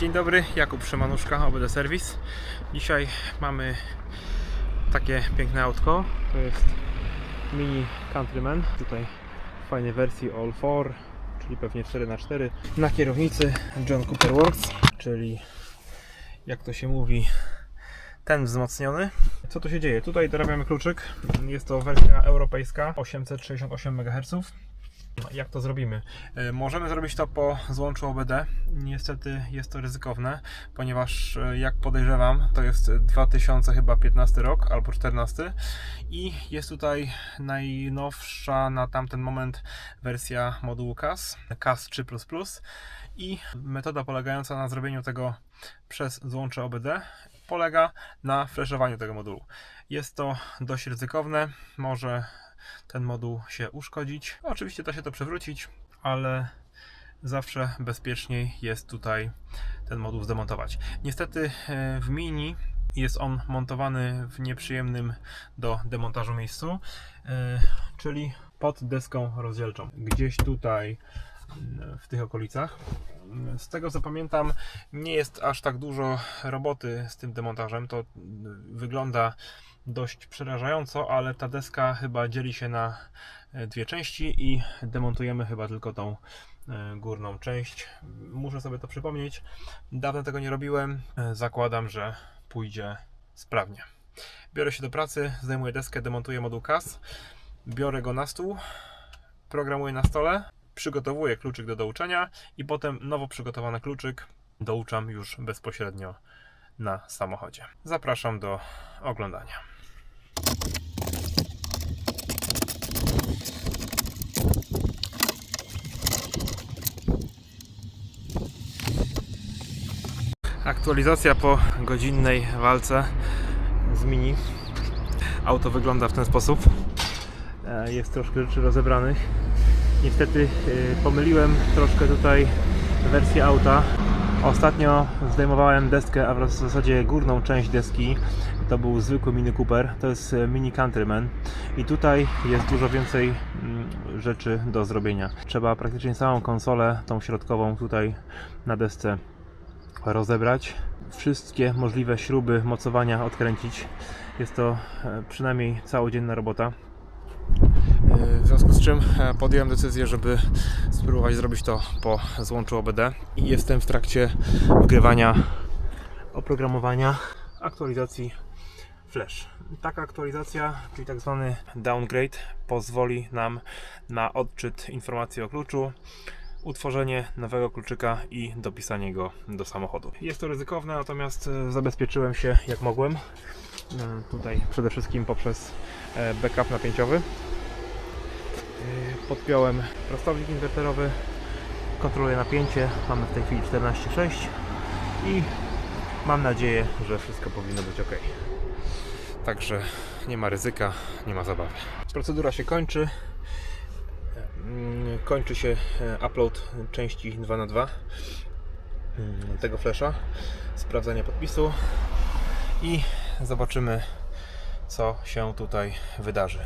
Dzień dobry, Jakub Szymanuszka, OBD Service. Dzisiaj mamy takie piękne autko. To jest Mini Countryman. Tutaj w fajnej wersji All 4, czyli pewnie 4x4. Na kierownicy John Cooper Works, czyli jak to się mówi, ten wzmocniony. Co tu się dzieje? Tutaj dorabiamy kluczyk. Jest to wersja europejska 868 MHz. Jak to zrobimy? E, Możemy zrobić to po złączu OBD. Niestety jest to ryzykowne, ponieważ e, jak podejrzewam, to jest 2015 rok albo 14 i jest tutaj najnowsza na tamten moment wersja modułu CAS, CAS 3++ i metoda polegająca na zrobieniu tego przez złącze OBD polega na flashowaniu tego modułu. Jest to dość ryzykowne, może ten moduł się uszkodzić. Oczywiście da się to przewrócić, ale zawsze bezpieczniej jest tutaj ten moduł zdemontować. Niestety e, w Mini jest on montowany w nieprzyjemnym do demontażu miejscu, e, czyli pod deską rozdzielczą. Gdzieś tutaj m, w tych okolicach. Z tego co pamiętam, nie jest aż tak dużo roboty z tym demontażem. To wygląda dość przerażająco, ale ta deska chyba dzieli się na e, dwie części i demontujemy chyba tylko tą e, górną część. Muszę sobie to przypomnieć. Dawno tego nie robiłem. E, Zakładam, że pójdzie sprawnie. Biorę się do pracy, zdejmuję deskę, demontuję moduł CAS, biorę go na stół, programuję na stole, przygotowuję kluczyk do douczenia i potem nowo przygotowany kluczyk douczam już bezpośrednio na samochodzie. Zapraszam do oglądania. Aktualizacja po godzinnej walce z Mini. Auto wygląda w ten sposób. E, Jest troszkę rzeczy rozebranych. Niestety e, pomyliłem troszkę tutaj wersję auta. Ostatnio zdejmowałem deskę, a w zasadzie górną część deski. To był zwykły Mini Cooper, to jest e, Mini Countryman. I tutaj jest dużo więcej mm, rzeczy do zrobienia. Trzeba praktycznie całą konsolę, tą środkową tutaj na desce rozebrać. Wszystkie możliwe śruby mocowania odkręcić. Jest to e, przynajmniej całodzienna robota. Związku z czym e, podjąłem decyzję, żeby spróbować zrobić to po złączu OBD i jestem w trakcie wgrywania oprogramowania aktualizacji Flash. Taka aktualizacja, czyli tak zwany downgrade, pozwoli nam na odczyt informacji o kluczu, utworzenie nowego kluczyka i dopisanie go do samochodu. Jest to ryzykowne, natomiast e, zabezpieczyłem się jak mogłem. E, Tutaj przede wszystkim poprzez backup napięciowy. E, Podpiąłem prostownik inwerterowy, kontroluję napięcie, mamy w tej chwili 14,6 i mam nadzieję, że wszystko powinno być ok. Także nie ma ryzyka, nie ma zabawy. Procedura się kończy. Mm, Kończy się e, upload części 2 na 2 mm, tego flasha, sprawdzanie podpisu i zobaczymy co się tutaj wydarzy.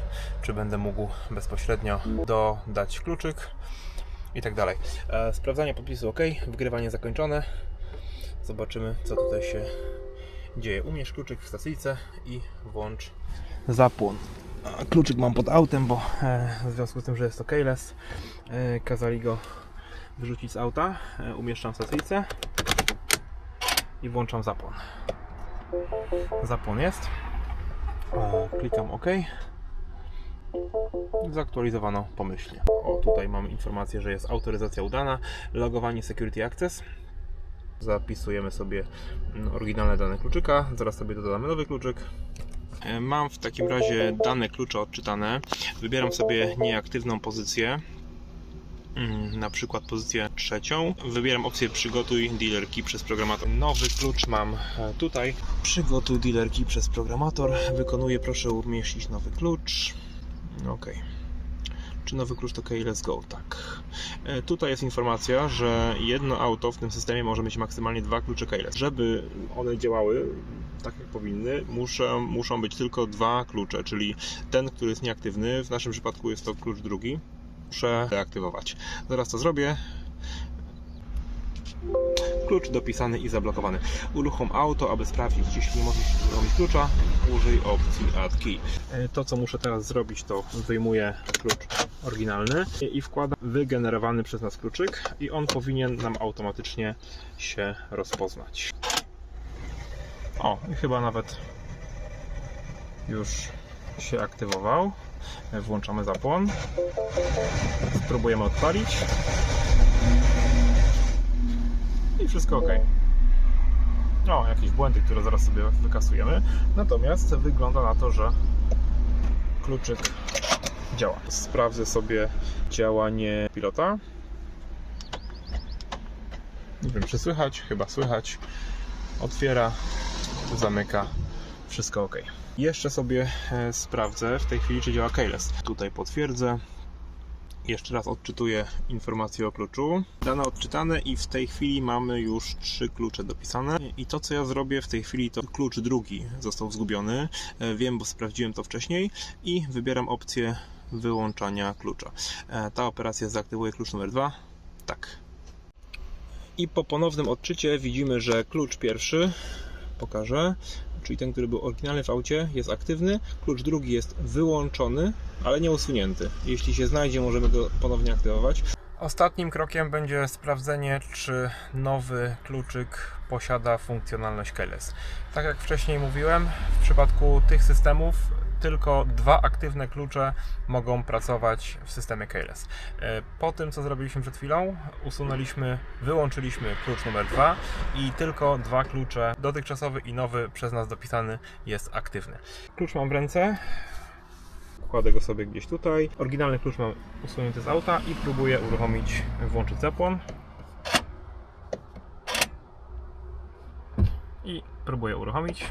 Czy będę mógł bezpośrednio dodać kluczyk i tak dalej. E, Sprawdzanie podpisu ok, wgrywanie zakończone. Zobaczymy co tutaj się dzieje. Umierz kluczyk w stacyjce i włącz zapłon. Kluczyk mam pod autem, bo e, w związku z tym, że jest to keyless, e, kazali go wyrzucić z auta. Umieszczam w stacyjce i włączam zapłon. Zapłon jest. Klikam OK. Zaktualizowano pomyślnie. O, tutaj mam informację, że jest autoryzacja udana, logowanie Security Access. Zapisujemy sobie mm, oryginalne dane kluczyka. Zaraz sobie dodamy nowy kluczyk. E, Mam w takim razie dane klucze odczytane. Wybieram sobie nieaktywną pozycję. Mm, Na przykład pozycję trzecią. Wybieram opcję przygotuj dealer key przez programator. Nowy klucz mam e, tutaj. Przygotuj dealer key przez programator. Wykonuję, proszę umieścić nowy klucz. Ok. Czy nowy klucz to OK? Let's go. Tak. E, Tutaj jest informacja, że jedno auto w tym systemie może mieć maksymalnie dwa klucze keyless. Żeby one działały tak jak powinny, muszą, muszą być tylko dwa klucze, czyli ten, który jest nieaktywny, w naszym przypadku jest to klucz drugi, muszę deaktywować. Zaraz to zrobię. Klucz dopisany i zablokowany. Uruchom auto, aby sprawdzić, jeśli nie możesz uruchomić klucza, użyj opcji Add Key. E, To, co muszę teraz zrobić, to wyjmuję klucz oryginalny i wkładam wygenerowany przez nas kluczyk i on powinien nam automatycznie się rozpoznać. O, i chyba nawet już się aktywował. Włączamy zapłon. Spróbujemy odpalić. I wszystko ok. O, jakieś błędy, które zaraz sobie wykasujemy. Natomiast wygląda na to, że kluczyk działa. Sprawdzę sobie działanie pilota. Nie wiem, czy słychać? Chyba słychać. Otwiera, zamyka. Wszystko ok. Jeszcze sobie e, sprawdzę w tej chwili, czy działa keyless. Tutaj potwierdzę. Jeszcze raz odczytuję informacje o kluczu. Dane odczytane i w tej chwili mamy już trzy klucze dopisane. I to co ja zrobię w tej chwili to klucz drugi został zgubiony. E, Wiem, bo sprawdziłem to wcześniej i wybieram opcję wyłączania klucza. E, Ta operacja zaaktywuje klucz numer dwa. Tak. I po ponownym odczycie widzimy, że klucz pierwszy pokażę, czyli ten, który był oryginalny w aucie, jest aktywny. Klucz drugi jest wyłączony, ale nie usunięty. Jeśli się znajdzie, możemy go ponownie aktywować. Ostatnim krokiem będzie sprawdzenie, czy nowy kluczyk posiada funkcjonalność keyless. Tak jak wcześniej mówiłem, w przypadku tych systemów tylko dwa aktywne klucze mogą pracować w systemie keyless. E, Po tym, co zrobiliśmy przed chwilą, usunęliśmy, wyłączyliśmy klucz numer dwa i tylko dwa klucze, dotychczasowy i nowy przez nas dopisany, jest aktywny. Klucz mam w ręce, Kładę go sobie gdzieś tutaj. Oryginalny klucz mam usunięty z auta i próbuję uruchomić, włączyć zapłon. I próbuję uruchomić.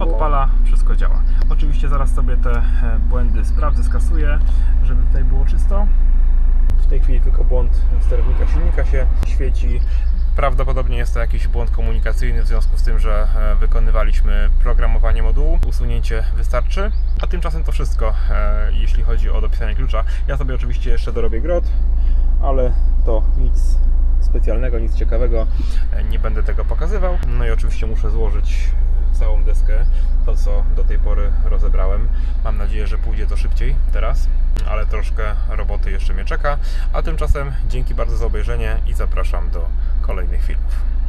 Odpala, wszystko działa. Oczywiście zaraz sobie te e, błędy sprawdzę, skasuję, żeby tutaj było czysto. W tej chwili tylko błąd sterownika silnika się świeci. Prawdopodobnie jest to jakiś błąd komunikacyjny w związku z tym, że e, wykonywaliśmy programowanie modułu. Usunięcie wystarczy. A tymczasem to wszystko, e, jeśli chodzi o dopisanie klucza. Ja sobie oczywiście jeszcze dorobię grot, ale to nic specjalnego, nic ciekawego. Nie będę tego pokazywał. No i oczywiście muszę złożyć całą deskę, to co do tej pory rozebrałem. Mam nadzieję, że pójdzie to szybciej teraz, ale troszkę roboty jeszcze mnie czeka. A tymczasem dzięki bardzo za obejrzenie i zapraszam do kolejnych filmów.